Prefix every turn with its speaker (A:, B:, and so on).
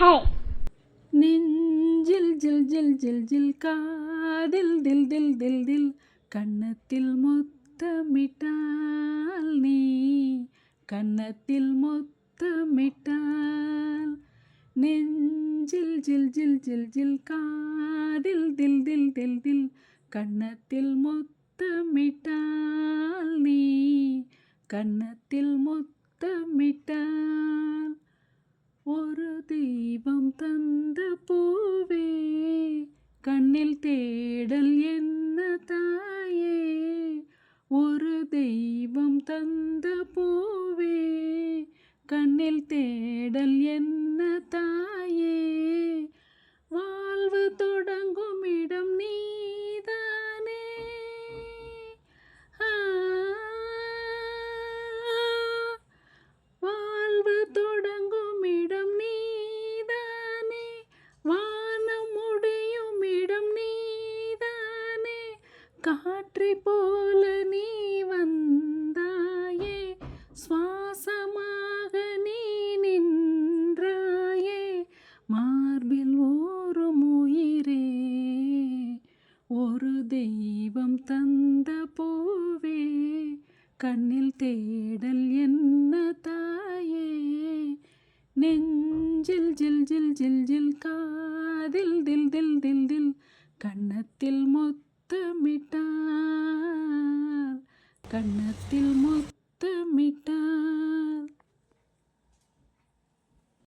A: Hi
B: நெஞ்சில் ஜில் ஜில் ஜில் ஜில் காதில் தில் தில் தில் தில் கண்ணத்தில் மொத்தமிட்டால் நீ. கண்ணத்தில் மொத்தமிட்டால் நெஞ்சில் ஜில் ஜில் ஜில் ஜில் காதில் தில் தில் தில் தில் கண்ணத்தில் மொத்தமிட்டால் நீ. கண்ணத்தில் மொத்தமிட்டால் தெய்வம் தந்த பூவே கண்ணில் தேடல் என்ன தாயே ஒரு தெய்வம் தந்த பூவே கண்ணில் தேடல் என்ன தாயே காற்றை போல நீ வந்தாயே சுவாசமாக நீ நின்றாயே மார்பில் ஒரு உயிரே. ஒரு தெய்வம் தந்த போவே கண்ணில் தேடல் என்ன தாயே? நெஞ்சில் ஜில் ஜில் ஜில் ஜில் காதில் தில் தில் தில் தில் கண்ணத்தில் மொத்த முத்தமிட்டார். கண்ணத்தில் முத்தமிட்டார்.